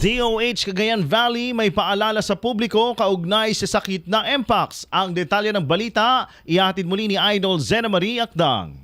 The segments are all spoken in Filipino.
DOH Cagayan Valley may paalala sa publiko kaugnay sa sakit na Mpox. Ang detalye ng balita, ihatid muli ni Idol Zena Marie Akdang.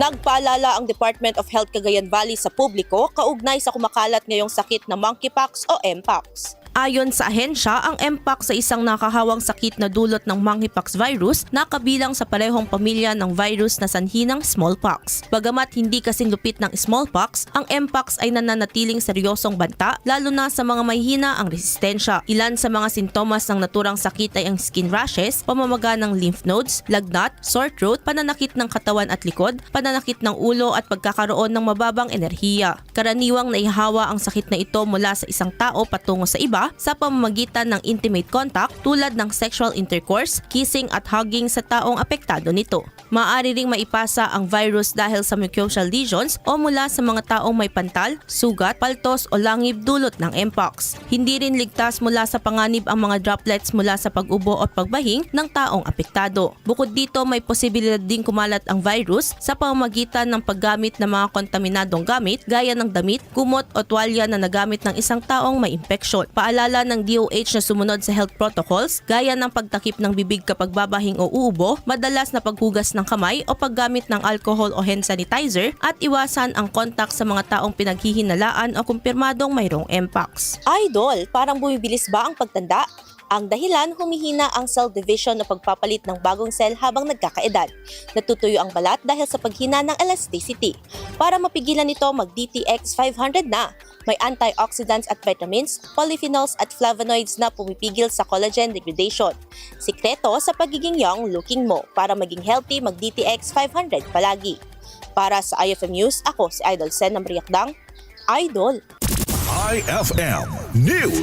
Nagpaalala ang Department of Health Cagayan Valley sa publiko kaugnay sa kumakalat ngayong sakit na monkeypox o Mpox. Ayon sa ahensya, ang Mpox ay isang nakahawang sakit na dulot ng monkeypox virus na kabilang sa parehong pamilya ng virus na sanhi ng smallpox. Bagamat hindi kasing lupit ng smallpox, ang Mpox ay nananatiling seryosong banta lalo na sa mga may ang resistensya. Ilan sa mga sintomas ng naturang sakit ay ang skin rashes, pamamaga ng lymph nodes, lagnat, sore throat, pananakit ng katawan at likod, pananakit ng ulo at pagkakaroon ng mababang enerhiya. Karaniwang naihawa ang sakit na ito mula sa isang tao patungo sa iba sa pamamagitan ng intimate contact tulad ng sexual intercourse, kissing at hugging sa taong apektado nito. Maaari ring maipasa ang virus dahil sa mucosal lesions o mula sa mga taong may pantal, sugat, paltos o langib dulot ng Mpox. Hindi rin ligtas mula sa panganib ang mga droplets mula sa pag-ubo o pagbahing ng taong apektado. Bukod dito, may posibilidad ding kumalat ang virus sa pamamagitan ng paggamit ng mga kontaminadong gamit gaya ng damit, kumot o tuwalya na nagamit ng isang taong may impeksyon. Paalala ng DOH na sumunod sa health protocols gaya ng pagtakip ng bibig kapag babahing o uubo, madalas na paghugas ng kamay o paggamit ng alcohol o hand sanitizer at iwasan ang kontak sa mga taong pinaghihinalaan o kumpirmadong mayroong Mpox. Idol, parang bumibilis ba ang pagtanda? Ang dahilan, humihina ang cell division o pagpapalit ng bagong cell habang nagkakaedad. Natutuyo ang balat dahil sa paghina ng elasticity. Para mapigilan ito, mag-DTX 500 na. May antioxidants at vitamins, polyphenols at flavonoids na pumipigil sa collagen degradation. Sikreto sa pagiging young looking mo. Para maging healthy, mag-DTX 500 palagi. Para sa IFM News, ako si Idol Sen ng Idol. IFM News.